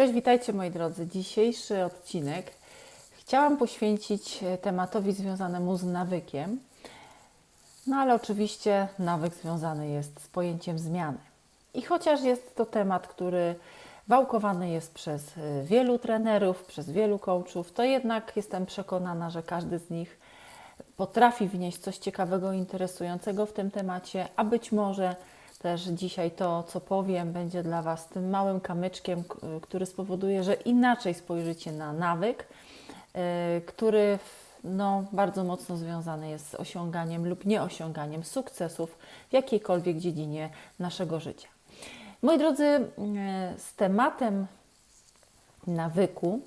Cześć, witajcie moi drodzy. Dzisiejszy odcinek chciałam poświęcić e, tematowi związanemu z nawykiem. No ale oczywiście nawyk związany jest z pojęciem zmiany. I chociaż jest to temat, który wałkowany jest przez e, wielu trenerów, przez wielu coachów, to jednak jestem przekonana, że każdy z nich potrafi wnieść coś ciekawego, interesującego w tym temacie, a być może też dzisiaj to, co powiem, będzie dla Was tym małym kamyczkiem, który spowoduje, że inaczej spojrzycie na nawyk, y, który no, bardzo mocno związany jest z osiąganiem lub nieosiąganiem sukcesów w jakiejkolwiek dziedzinie naszego życia. Moi drodzy, y, z tematem nawyku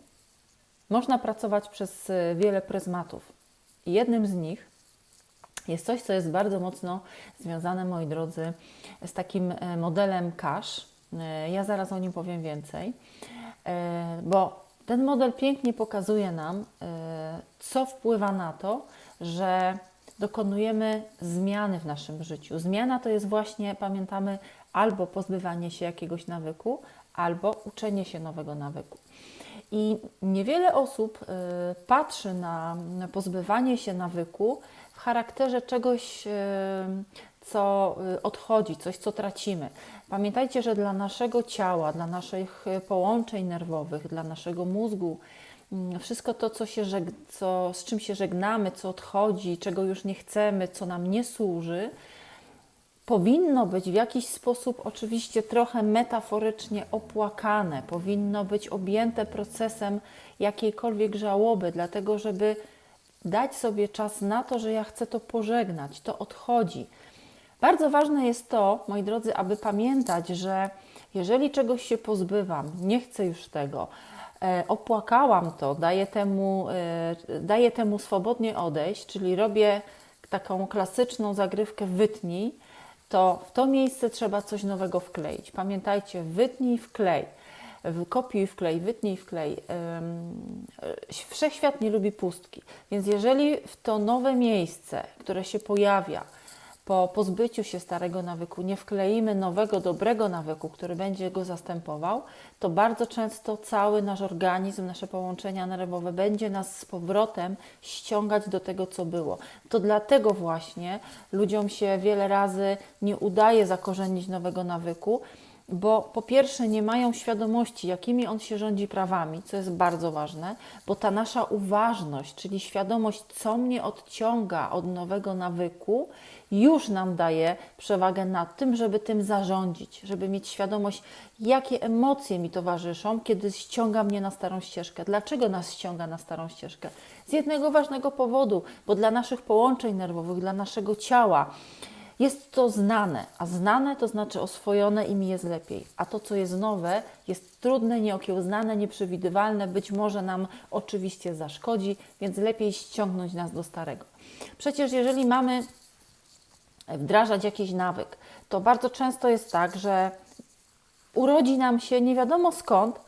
można pracować przez y, wiele pryzmatów. Jednym z nich jest coś, co jest bardzo mocno związane, moi drodzy, z takim e, modelem cash. E, Ja zaraz o nim powiem więcej, e, bo ten model pięknie pokazuje nam, co wpływa na to, że dokonujemy zmiany w naszym życiu. Zmiana to jest właśnie, pamiętamy, albo pozbywanie się jakiegoś nawyku, albo uczenie się nowego nawyku. I niewiele osób y, patrzy na pozbywanie się nawyku w charakterze czegoś, y, co y, odchodzi, coś, co tracimy. Pamiętajcie, że dla naszego ciała, dla naszych połączeń nerwowych, dla naszego mózgu, mm, wszystko to, co się co, z czym się żegnamy, co odchodzi, czego już nie chcemy, co nam nie służy, powinno być w jakiś sposób, oczywiście trochę metaforycznie opłakane, powinno być objęte procesem jakiejkolwiek żałoby, dlatego żeby dać sobie czas na to, że ja chcę to pożegnać, to odchodzi. Bardzo ważne jest to, moi drodzy, aby pamiętać, że jeżeli czegoś się pozbywam, nie chcę już tego, e, opłakałam to, daję temu, e, daję temu swobodnie odejść, czyli robię taką klasyczną zagrywkę wytnij, to w to miejsce trzeba coś nowego wkleić. Pamiętajcie, wytnij, wklej. Kopiuj, wklej, wytnij, wklej. E, Wszechświat nie lubi pustki. Więc jeżeli w to nowe miejsce, które się pojawia, po pozbyciu się starego nawyku nie wkleimy nowego, dobrego nawyku, który będzie go zastępował, to bardzo często cały nasz organizm, nasze połączenia nerwowe będzie nas z powrotem ściągać do tego, co było. To dlatego właśnie ludziom się wiele razy nie udaje zakorzenić nowego nawyku, bo po pierwsze nie mają świadomości, jakimi on się rządzi prawami, co jest bardzo ważne, bo ta nasza uważność, czyli świadomość, co mnie odciąga od nowego nawyku, już nam daje przewagę nad tym, żeby tym zarządzić, żeby mieć świadomość, jakie emocje mi towarzyszą, kiedy ściąga mnie na starą ścieżkę. Dlaczego nas ściąga na starą ścieżkę? Z jednego ważnego powodu, bo dla naszych połączeń nerwowych, dla naszego ciała, jest to znane, a znane to znaczy oswojone i mi jest lepiej. A to, co jest nowe, jest trudne, nieokiełznane, nieprzewidywalne, być może nam oczywiście zaszkodzi, więc lepiej ściągnąć nas do starego. Przecież jeżeli mamy wdrażać jakiś nawyk, to bardzo często jest tak, że urodzi nam się nie wiadomo skąd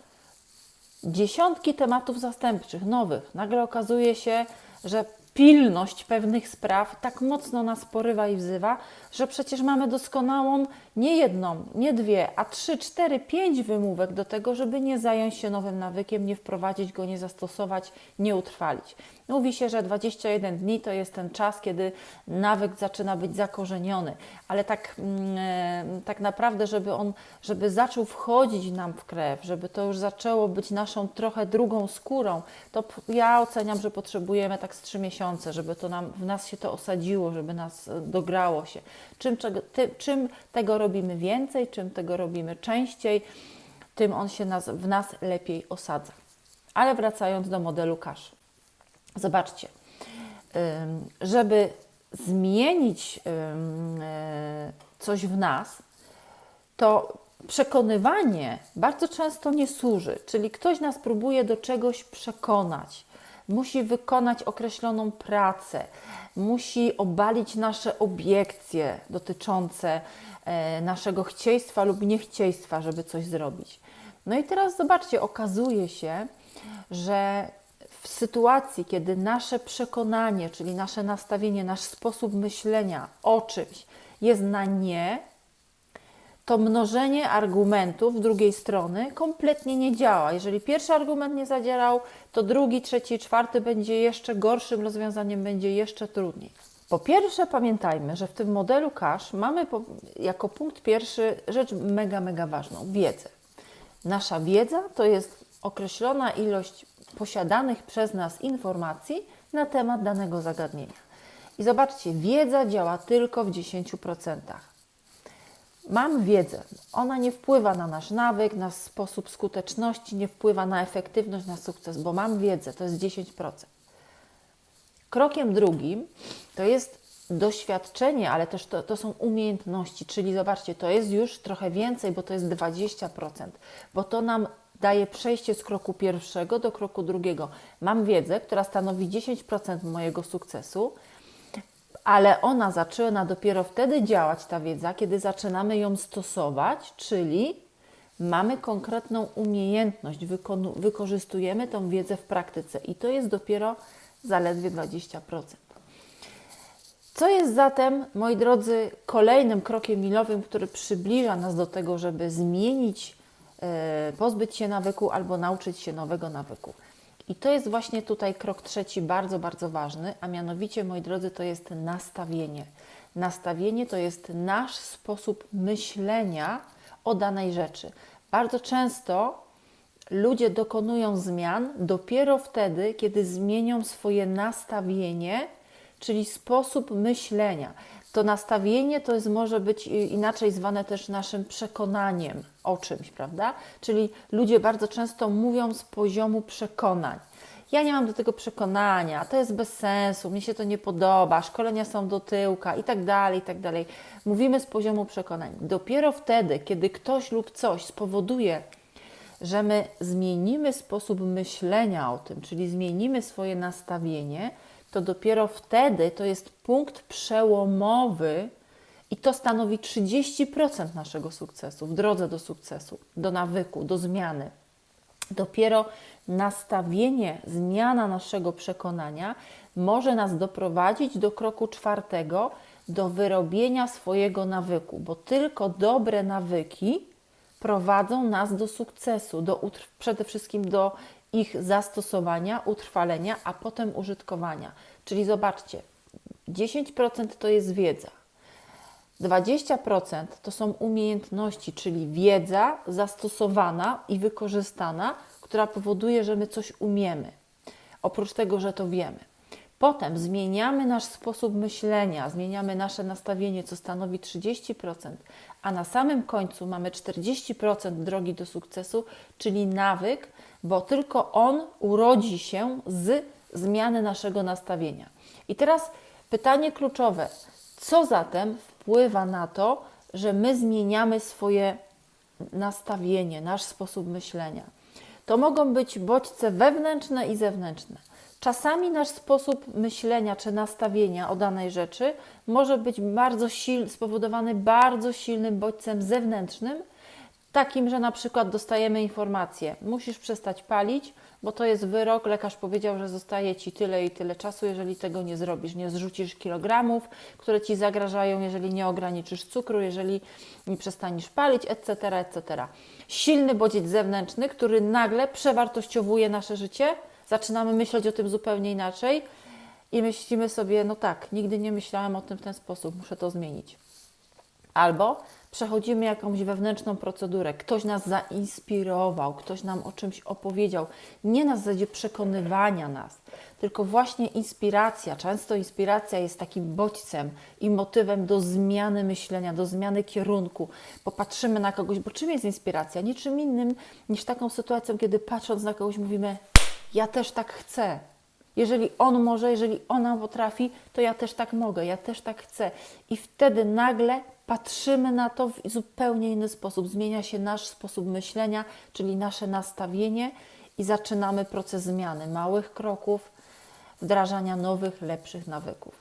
dziesiątki tematów zastępczych, nowych. Nagle okazuje się, że pilność pewnych spraw tak mocno nas porywa i wzywa, że przecież mamy doskonałą nie jedną, nie dwie, a trzy, cztery, pięć wymówek do tego, żeby nie zająć się nowym nawykiem, nie wprowadzić go, nie zastosować, nie utrwalić. Mówi się, że 21 dni to jest ten czas, kiedy nawyk zaczyna być zakorzeniony, ale tak, mm, e, tak naprawdę, żeby on, żeby zaczął wchodzić nam w krew, żeby to już zaczęło być naszą trochę drugą skórą, to ja oceniam, że potrzebujemy tak z trzy miesiące, żeby to nam, w nas się to osadziło, żeby nas e, dograło się. Czym, czego, ty, czym tego robimy więcej, czym tego robimy częściej, tym on się nas, w nas lepiej osadza. Ale wracając do modelu Kasz. Zobaczcie, żeby zmienić e, coś w nas, to przekonywanie bardzo często nie służy, czyli ktoś nas próbuje do czegoś przekonać, musi wykonać określoną pracę, musi obalić nasze obiekcje dotyczące e, naszego chcieństwa lub niechciejstwa, żeby coś zrobić. No i teraz zobaczcie, okazuje się, że w sytuacji, kiedy nasze przekonanie, czyli nasze nastawienie, nasz sposób myślenia o czymś jest na nie, to mnożenie argumentów drugiej strony kompletnie nie działa. Jeżeli pierwszy argument nie zadziałał, to drugi, trzeci, czwarty będzie jeszcze gorszym rozwiązaniem, będzie jeszcze trudniej. Po pierwsze, pamiętajmy, że w tym modelu cash mamy jako punkt pierwszy rzecz mega, mega ważną wiedzę. Nasza wiedza to jest określona ilość posiadanych przez nas informacji na temat danego zagadnienia. I zobaczcie, wiedza działa tylko w 10%. Mam wiedzę. Ona nie wpływa na nasz nawyk, na sposób skuteczności, nie wpływa na efektywność, na sukces, bo mam wiedzę, to jest 10%. Krokiem drugim to jest doświadczenie, ale też to, to są umiejętności, czyli zobaczcie, to jest już trochę więcej, bo to jest 20%, bo to nam daje przejście z kroku pierwszego do kroku drugiego. Mam wiedzę, która stanowi 10% mojego sukcesu, ale ona zaczyna dopiero wtedy działać, ta wiedza, kiedy zaczynamy ją stosować, czyli mamy konkretną umiejętność, wykorzystujemy tą wiedzę w praktyce i to jest dopiero zaledwie 20%. Co jest zatem, moi drodzy, kolejnym krokiem milowym, który przybliża nas do tego, żeby zmienić, e, pozbyć się nawyku albo nauczyć się nowego nawyku? I to jest właśnie tutaj krok trzeci, bardzo, bardzo ważny, a mianowicie, moi drodzy, to jest nastawienie. Nastawienie to jest nasz sposób myślenia o danej rzeczy. Bardzo często ludzie dokonują zmian dopiero wtedy, kiedy zmienią swoje nastawienie, czyli sposób myślenia. To nastawienie to jest, może być inaczej zwane też naszym przekonaniem o czymś, prawda? Czyli ludzie bardzo często mówią z poziomu przekonań. Ja nie mam do tego przekonania, to jest bez sensu, mi się to nie podoba, szkolenia są do tyłka i tak dalej, i tak dalej. Mówimy z poziomu przekonań. Dopiero wtedy, kiedy ktoś lub coś spowoduje, że my zmienimy sposób myślenia o tym, czyli zmienimy swoje nastawienie, to dopiero wtedy to jest punkt przełomowy i to stanowi 30% naszego sukcesu w drodze do sukcesu, do nawyku, do zmiany. Dopiero nastawienie, zmiana naszego przekonania może nas doprowadzić do kroku czwartego, do wyrobienia swojego nawyku, bo tylko dobre nawyki prowadzą nas do sukcesu, do przede wszystkim do ich zastosowania, utrwalenia, a potem użytkowania. Czyli zobaczcie, 10% to jest wiedza, 20% to są umiejętności, czyli wiedza zastosowana i wykorzystana, która powoduje, że my coś umiemy, oprócz tego, że to wiemy. Potem zmieniamy nasz sposób myślenia, zmieniamy nasze nastawienie, co stanowi 30%, a na samym końcu mamy 40% drogi do sukcesu, czyli nawyk, bo tylko on urodzi się z zmiany naszego nastawienia. I teraz pytanie kluczowe: co zatem wpływa na to, że my zmieniamy swoje nastawienie, nasz sposób myślenia? To mogą być bodźce wewnętrzne i zewnętrzne. Czasami nasz sposób myślenia czy nastawienia o danej rzeczy może być bardzo silny, spowodowany bardzo silnym bodźcem zewnętrznym, takim, że na przykład dostajemy informację: musisz przestać palić, bo to jest wyrok. Lekarz powiedział, że zostaje ci tyle i tyle czasu, jeżeli tego nie zrobisz. Nie zrzucisz kilogramów, które ci zagrażają, jeżeli nie ograniczysz cukru, jeżeli nie przestaniesz palić, etc. etc. Silny bodziec zewnętrzny, który nagle przewartościowuje nasze życie zaczynamy myśleć o tym zupełnie inaczej i myślimy sobie, no tak, nigdy nie myślałem o tym w ten sposób, muszę to zmienić. Albo przechodzimy jakąś wewnętrzną procedurę, ktoś nas zainspirował, ktoś nam o czymś opowiedział, nie na zasadzie przekonywania nas, tylko właśnie inspiracja. Często inspiracja jest takim bodźcem i motywem do zmiany myślenia, do zmiany kierunku. Popatrzymy na kogoś, bo czym jest inspiracja? Niczym innym niż taką sytuacją, kiedy patrząc na kogoś mówimy, ja też tak chcę. Jeżeli on może, jeżeli ona potrafi, to ja też tak mogę, ja też tak chcę. I wtedy nagle patrzymy na to w zupełnie inny sposób. Zmienia się nasz sposób myślenia, czyli nasze nastawienie, i zaczynamy proces zmiany małych kroków, wdrażania nowych, lepszych nawyków.